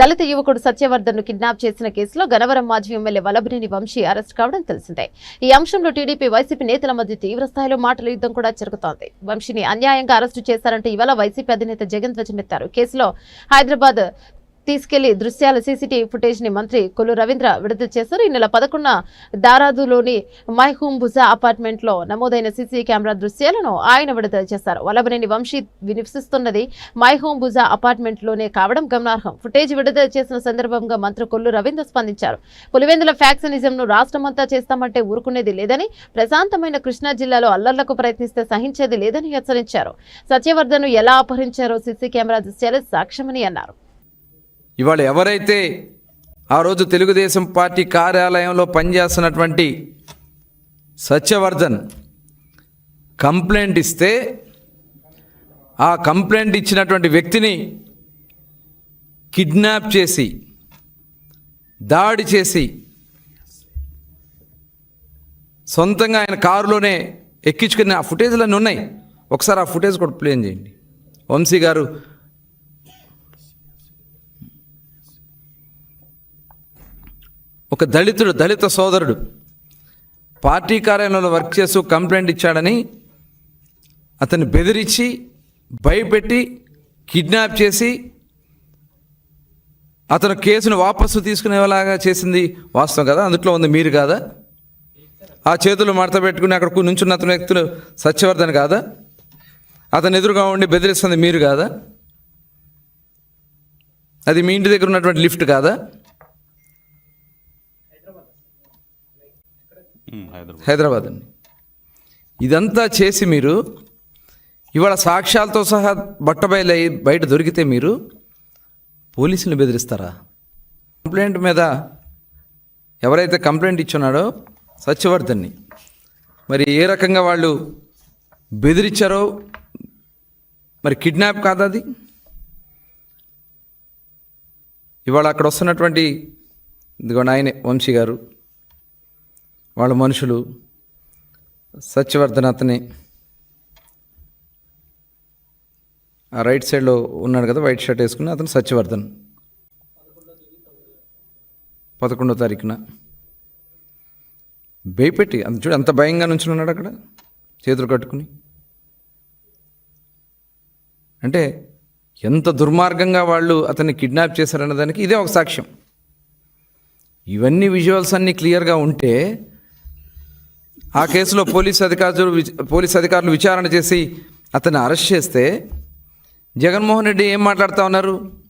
దళిత యువకుడు సత్యవర్ధన్ కిడ్నాప్ చేసిన కేసులో గనవరం మాజీ ఎమ్మెల్యే వలభనేని వంశీ అరెస్ట్ కావడం తెలిసిందే. ఈ అంశంలో టీడీపీ వైసీపీ నేతల మధ్య తీవ్ర స్థాయిలో మాటల యుద్ధం కూడా జరుగుతోంది. వంశీని అన్యాయంగా అరెస్టు చేశారంటే ఇవాళ వైసీపీ అధినేత జగన్ ధ్వజమెత్తారు. కేసులో హైదరాబాద్ తీసుకెళ్ళి దృశ్యాల సీసీటీవీ ఫుటేజ్ని మంత్రి కొల్లు రవీంద్ర విడుదల చేశారు. ఈ నెల పదకొండున దారాదులోని మైహూమ్ భుజా అపార్ట్మెంట్లో నమోదైన సీసీ కెమెరా దృశ్యాలను ఆయన విడుదల చేశారు. వలబనేని వంశీ నివసిస్తున్నది మైహూమ్ భుజా అపార్ట్మెంట్లోనే కావడం గమనార్హం. ఫుటేజ్ విడుదల చేసిన సందర్భంగా మంత్రి కొల్లు రవీంద్ర స్పందించారు. పులివెందుల ఫ్యాక్సనిజం ను రాష్ట్రమంతా చేస్తామంటే ఊరుకునేది లేదని ప్రశాంతమైన కృష్ణా జిల్లాలో అల్లర్లకు ప్రయత్నిస్తే సహించేది లేదని హెచ్చరించారు. సత్యవర్ధన్ ఎలా అపహరించారో సీసీ కెమెరా దృశ్యాలు సాక్ష్యమని అన్నారు. ఇవాళ ఎవరైతే ఆ రోజు తెలుగుదేశం పార్టీ కార్యాలయంలో పనిచేస్తున్నటువంటి సత్యవర్ధన్ కంప్లైంట్ ఇస్తే ఆ కంప్లైంట్ ఇచ్చినటువంటి వ్యక్తిని కిడ్నాప్ చేసి దాడి చేసి సొంతంగా ఆయన కారులోనే ఎక్కించుకుని ఆ ఫుటేజ్లన్నీ ఉన్నాయి. ఒకసారి ఆ ఫుటేజ్ కూడా ప్లేన్ చేయండి. వంశీ గారు ఒక దళితుడు దళిత సోదరుడు. పార్టీ కార్యాలయంలో వర్క్ చేస్తూ కంప్లైంట్ ఇచ్చాడని అతన్ని బెదిరించి భయపెట్టి కిడ్నాప్ చేసి అతను కేసును వాపసు తీసుకునేలాగా చేసింది వాస్తవం కదా? అందుట్లో ఉంది మీరు కాదా? ఆ చేతులు మడత పెట్టుకుని అక్కడ నుంచున్న అతని వ్యక్తులు సత్యవర్ధన్ కాదా? అతను ఎదురుగా ఉండి బెదిరిస్తుంది మీరు కాదా? అది మీ ఇంటి దగ్గర ఉన్నటువంటి లిఫ్ట్ కాదా? హైదరాబాద్. అండి. ఇదంతా చేసి మీరు ఇవాళ సాక్ష్యాలతో సహా బట్టబయలు బయట దొరికితే మీరు పోలీసులు బెదిరిస్తారా? కంప్లైంట్ మీద ఎవరైతే కంప్లైంట్ ఇచ్చున్నాడో సత్యవర్ధన్ని. మరి ఏ రకంగా వాళ్ళు బెదిరించారో మరి కిడ్నాప్ కాదా అది? ఇవాళ అక్కడ వస్తున్నటువంటి ఇదిగోండి ఆయనే వంశీ గారు. వాళ్ళ మనుషులు సత్యవర్ధన్ అతని ఆ రైట్ సైడ్లో ఉన్నాడు కదా వైట్ షర్ట్ వేసుకుని అతను సత్యవర్ధన్. పదకొండో తారీఖున. భయపెట్టి అంత చూడు అంత భయంగా నుంచి ఉన్నాడు అక్కడ చేతులు కట్టుకుని. అంటే ఎంత దుర్మార్గంగా వాళ్ళు అతన్ని కిడ్నాప్ చేశారన్న దానికి ఇదే ఒక సాక్ష్యం. ఇవన్నీ విజువల్స్ అన్నీ క్లియర్గా ఉంటే ఆ కేసులో పోలీస్ అధికారులు పోలీస్ అధికారులు విచారణ చేసి అతన్ని అరెస్ట్ చేస్తే జగన్మోహన్ రెడ్డి ఏం మాట్లాడుతూ ఉన్నారు?